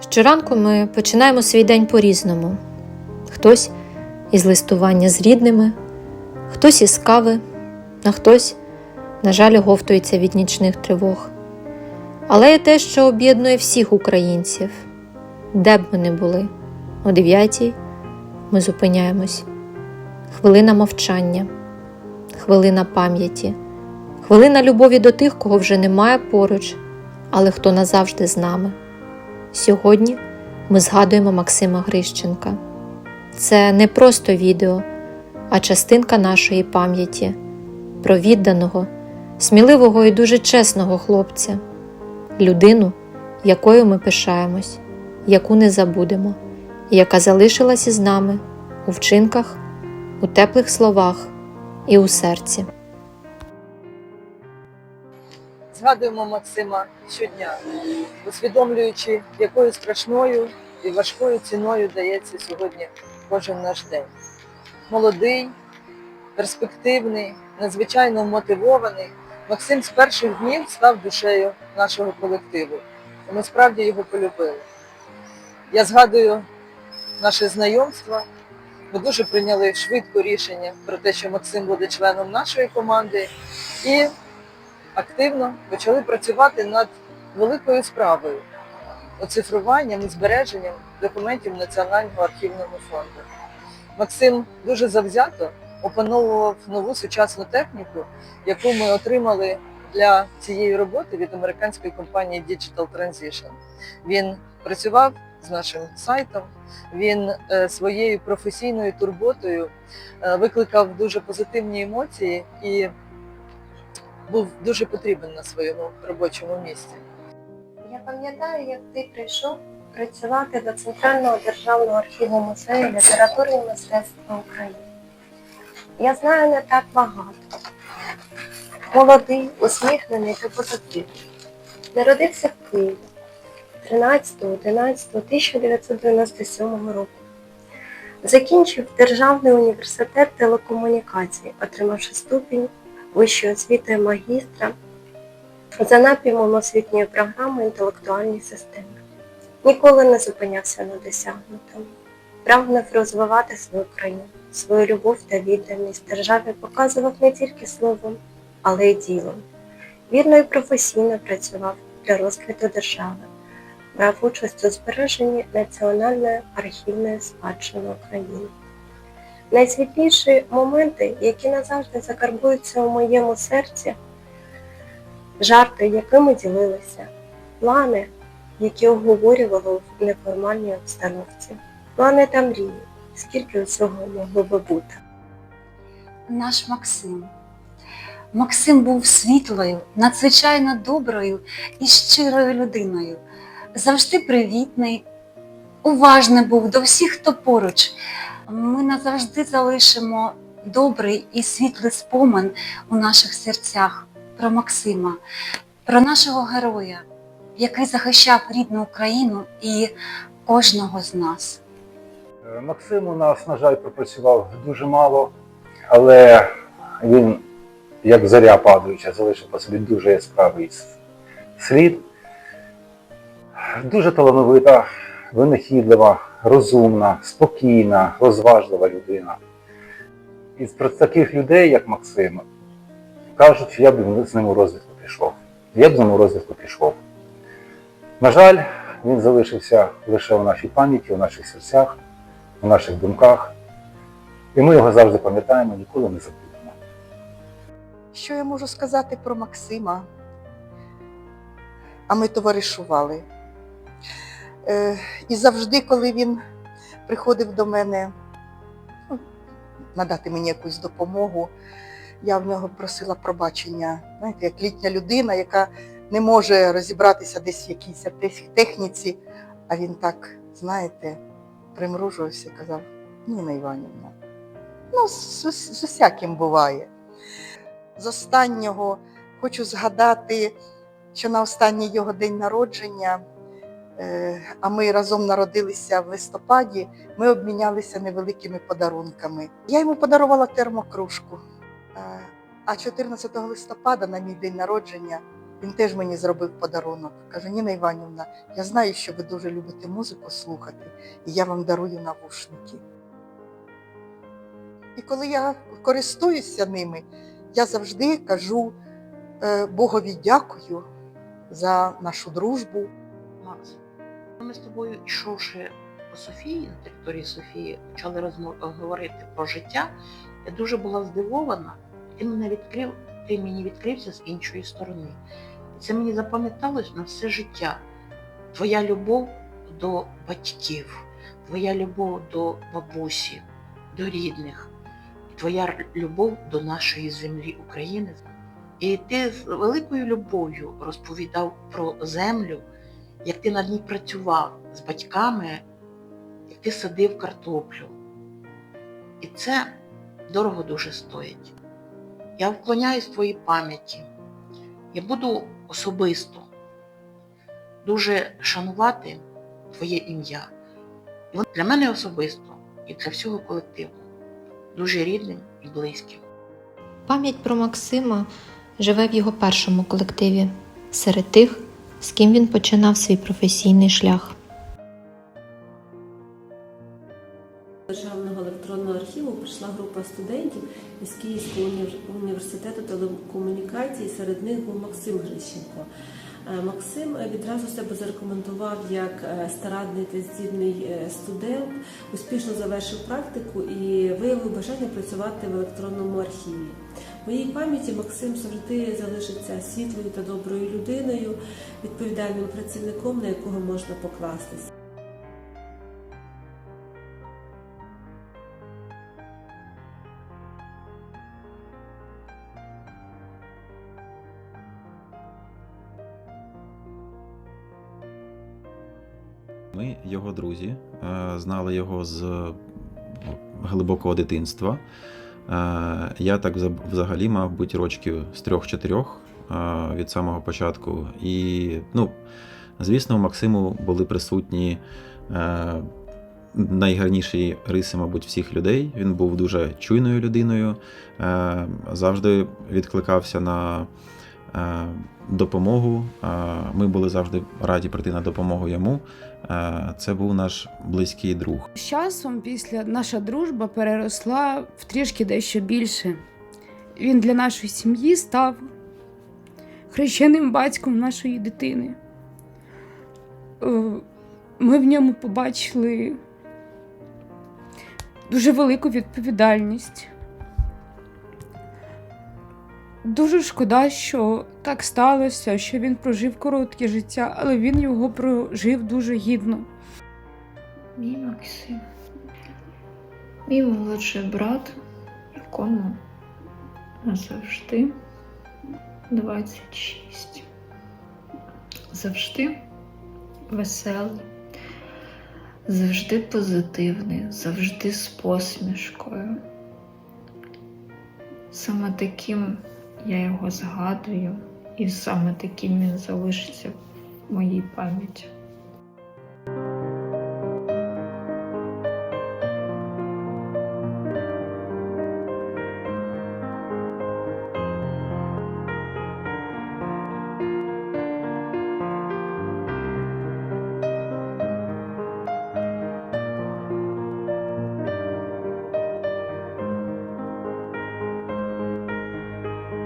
Щоранку ми починаємо свій день по-різному. Хтось із листування з рідними, хтось із кави, а хтось, на жаль, оговтується від нічних тривог. Але є те, що об'єднує всіх українців, де б ми не були. О дев'ятій ми зупиняємось. Хвилина мовчання, хвилина пам'яті, хвилина любові до тих, кого вже немає поруч, але хто назавжди з нами. Сьогодні ми згадуємо Максима Грищенка. Це не просто відео, а частинка нашої пам'яті про відданого, сміливого і дуже чесного хлопця, людину, якою ми пишаємось, яку не забудемо, яка залишилась із нами у вчинках, у теплих словах і у серці. Згадуємо Максима щодня, усвідомлюючи, якою страшною і важкою ціною дається сьогодні кожен наш день. Молодий, перспективний, надзвичайно мотивований. Максим з перших днів став душею нашого колективу. І ми справді його полюбили. Я згадую наше знайомство. Ми дуже прийняли швидко рішення про те, що Максим буде членом нашої команди. І активно почали працювати над великою справою оцифруванням і збереженням документів Національного архівного фонду. Максим дуже завзято опановував нову сучасну техніку, яку ми отримали для цієї роботи від американської компанії Digital Transition. Він працював з нашим сайтом, він е, своєю професійною турботою е, викликав дуже позитивні емоції і був дуже потрібен на своєму робочому місці. Я пам'ятаю, як ти прийшов працювати до Центрального державного архіву музею літератури і мистецтва України. Я знаю не так багато. Молодий, усміхнений та позитивний. Народився в Києві 13-11-1997 року. Закінчив Державний університет телекомунікацій, отримавши ступінь вищої освіти магістра за напрямом освітньої програми інтелектуальні системи. Ніколи не зупинявся на досягнутому. Прагнув розвивати свою країну, свою любов та відданість державі показував не тільки словом, але й ділом. Вірно і професійно працював для розквіту держави, брав участь у збереженні національної архівної спадщини України. Найсвітліші моменти, які назавжди закарбуються у моєму серці, жарти, якими ділилися, плани, які обговорювали в неформальній обстановці, плани та мрії, скільки усього могло би бути. наш Максим. Максим був світлою, надзвичайно доброю і щирою людиною. Завжди привітний, уважний був до всіх, хто поруч. Ми назавжди залишимо добрий і світлий спомин у наших серцях про Максима, про нашого героя, який захищав рідну Україну і кожного з нас. Е, Максим у нас, на жаль, пропрацював дуже мало, але він, як зоря падаюча, залишив по собі дуже яскравий слід. Дуже талановита, винахідлива, розумна, спокійна, розважлива людина. Із про таких людей, як Максим, кажуть, що я б з ним у розвитку пішов. Я б з ним у розвитку пішов. На жаль, він залишився лише у нашій пам'яті, у наших серцях у наших думках. І ми його завжди пам'ятаємо, ніколи не забудемо. Що я можу сказати про Максима? А ми товаришували. Е, і завжди, коли він приходив до мене ну, надати мені якусь допомогу, я в нього просила пробачення. Знаєте, як літня людина, яка не може розібратися десь в якійсь техніці, а він так, знаєте, примружувався і казав, Ніна Іванівна, ну, з, з, з усяким буває з останнього хочу згадати, що на останній його день народження, а ми разом народилися в листопаді, ми обмінялися невеликими подарунками. Я йому подарувала термокружку. Е, А 14 листопада, на мій день народження, Він теж мені зробив подарунок. Каже, Ніна Іванівна, я знаю, що ви дуже любите музику слухати, і я вам дарую навушники. І коли я користуюся ними, я завжди кажу е, Богові дякую за нашу дружбу. Макс, ми з тобою, йшовши по Софії, на території Софії, почали говорити про життя. Я дуже була здивована. Ти мене відкрив, ти мені відкрився з іншої сторони. Це мені запам'яталось на все життя. Твоя любов до батьків, твоя любов до бабусі, до рідних, твоя любов до нашої землі України. І ти з великою любов'ю розповідав про землю, як ти на ній працював з батьками, як ти садив картоплю. І це дорого дуже стоїть. Я вклоняюсь твоїй пам'яті. Я буду особисто дуже шанувати твоє ім'я. І для мене особисто і для всього колективу. Дуже рідним і близьким. Пам'ять про Максима живе в його першому колективі серед тих, з ким він починав свій професійний шлях. Державного електронного архіву прийшла група студентів із Київського універ- університету телекомунікацій. Серед них був Максим Грищенко. Е, Максим відразу себе зарекомендував як е, старанний та здібний е, студент, успішно завершив практику і виявив бажання працювати в електронному архіві. В моїй пам'яті Максим завжди залишиться світлою та доброю людиною, відповідальним працівником, на якого можна покластися. Ми його друзі, е, знали його з глибокого дитинства. Е, Я так взагалі мав бути рочків з трьох-чотирьох е, від самого початку. І, ну, звісно, у Максиму були присутні е, найгарніші риси, мабуть, всіх людей. Він був дуже чуйною людиною, завжди відкликався на допомогу. Ми були завжди раді прийти на допомогу йому. Е, Це був наш близький друг. З часом після наша дружба переросла в трішки дещо більше. Він для нашої сім'ї став хрещеним батьком нашої дитини. Е, Ми в ньому побачили дуже велику відповідальність. Дуже шкода, що так сталося, що він прожив коротке життя, але він його прожив дуже гідно. Мій Максим. Мій молодший брат, якому завжди 26. Завжди веселий, завжди позитивний, завжди з посмішкою. Саме таким я його згадую, і саме таким він залишиться в моїй пам'яті.